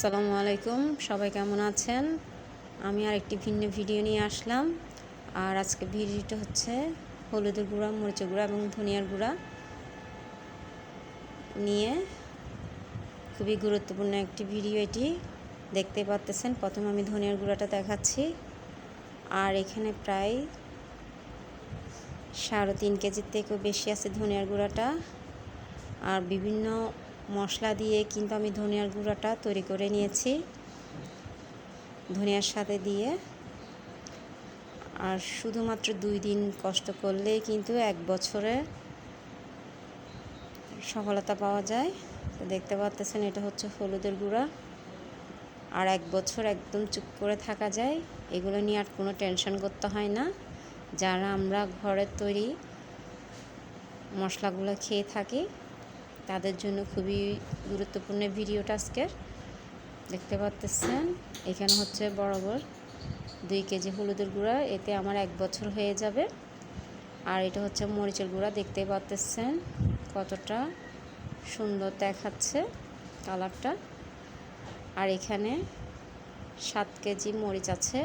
আসসালামু আলাইকুম, সবাই কেমন আছেন? আমি আর একটি ভিন্ন ভিডিও নিয়ে আসলাম। আর আজকে ভিডিওটা হচ্ছে হলুদের গুঁড়া, মরিচের গুঁড়া এবং ধনিয়ার গুঁড়া নিয়ে খুবই গুরুত্বপূর্ণ একটি ভিডিও এটি। দেখতে পাচ্তেছেন, প্রথম আমি ধনিয়ার গুঁড়াটা দেখাচ্ছি। আর এখানে প্রায় সাড়ে তিন কেজির থেকেও বেশি আছে ধনিয়ার গুঁড়াটা। আর বিভিন্ন মশলা দিয়ে কিন্তু আমি ধনিয়ার গুঁড়াটা তৈরি করে নিয়েছি। ধনিয়ার সাথে দিয়ে। আর শুধুমাত্র দুই দিন কষ্ট করলে কিন্তু এক বছরে সফলতা পাওয়া যায়। তো দেখতে পাচ্তেছেন, এটা হচ্ছে হলুদের গুঁড়া। আর এক বছর একদম চুপ করে থাকা যায়। এগুলো নিয়ে আর কোনো টেনশন করতে হয় না। যারা আমরা ঘরের তৈরি মশলাগুলো খেয়ে থাকি তাদের জন্য খুবই গুরুত্বপূর্ণ ভিডিওটা আজকের দেখতে পাচ্তেছেন এখানে হচ্ছে বরাবর দুই কেজি হলুদের গুঁড়া, এতে আমার এক বছর হয়ে যাবে। আর এটা হচ্ছে মরিচের গুঁড়া, দেখতে পাচ্তেছেন কতটা সুন্দর দেখাচ্ছে কালারটা। আর এখানে সাত কেজি মরিচ আছে।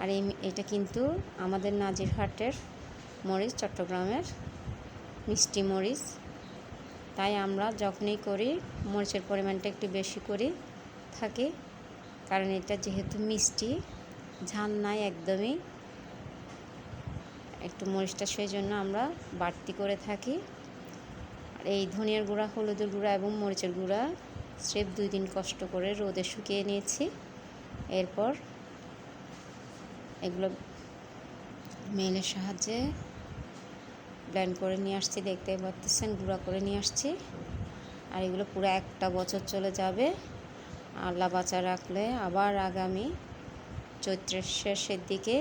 আর এটা কিন্তু আমাদের নাজিরহাটের মরিচ, চট্টগ্রামের মিষ্টি মরিচ। তাই আমরা যখনই করি, মরিচের পরিমাণটা একটু বেশি করি থাকি, কারণ এটা যেহেতু মিষ্টি, ঝাল নাই একদমই। একটু মরিচটা সেই জন্য আমরা বাড়তি করে থাকি। আর এই ধনিয়ার গুঁড়া, হলুদের গুঁড়া এবং মরিচের গুঁড়া স্রেফ দুই দিন কষ্ট করে রোদে শুকিয়ে নিয়েছি। এরপর এগুলো মেলের সাহায্যে ব্ল্যান্ড করে নিয়ে আসছি, দেখতে পাচ্ছেন গুঁড়া করে নিয়ে আসছি। আর এগুলো পুরো একটা বছর চলে যাবে। আল্লাহ বাঁচা রাখলে আবার আগামী চৈত্রের শেষের দিকে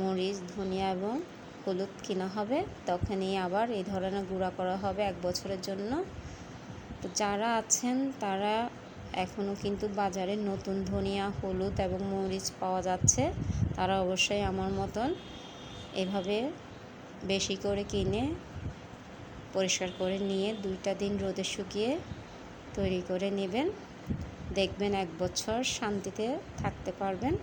মরিচ, ধনিয়া এবং হলুদ কেনা হবে, তখনই আবার এই ধরনের গুঁড়া করা হবে এক বছরের জন্য। তো যারা আছেন, তারা এখনও কিন্তু বাজারে নতুন ধনিয়া, হলুদ এবং মরিচ পাওয়া যাচ্ছে। তারা অবশ্যই আমার মতন এভাবে বেশি করে কিনে পরিষ্কার করে নিয়ে দুইটা দিন রোদে শুকিয়ে তৈরি করে নেবেন। দেখবেন এক বছর শান্তিতে থাকতে পারবেন।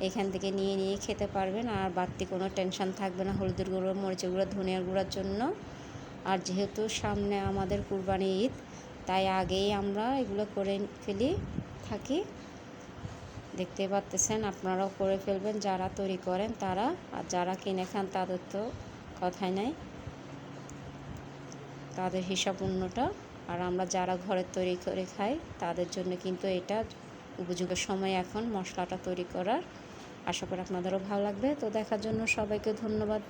এখান থেকে নিয়ে নিয়ে খেতে পারবেন। আর বাড়তি কোনো টেনশন থাকবে না হলুদের গুঁড়ো, মরিচের গুঁড়ো, ধনিয়ার গুঁড়োর জন্য। আর যেহেতু সামনে আমাদের কুরবানি ঈদ, তাই আগেই আমরা এগুলো করে ফেলি, থাকি। দেখতে পাচ্তেছেন আপনারাও করে ফেলবেন। যারা তৈরি করেন তারা, আর যারা কিনে খান তাদের তো কথাই নাই। তাদের হিসাব অন্যটা আর আমরা যারা ঘরে তৈরি করে খাই, তাদের জন্য কিন্তু এটা উপযুক্ত সময় এখন মশলাটা তৈরি করার। আশা করি আপনাদেরও ভালো লাগবে। তো দেখার জন্য সবাইকে ধন্যবাদ।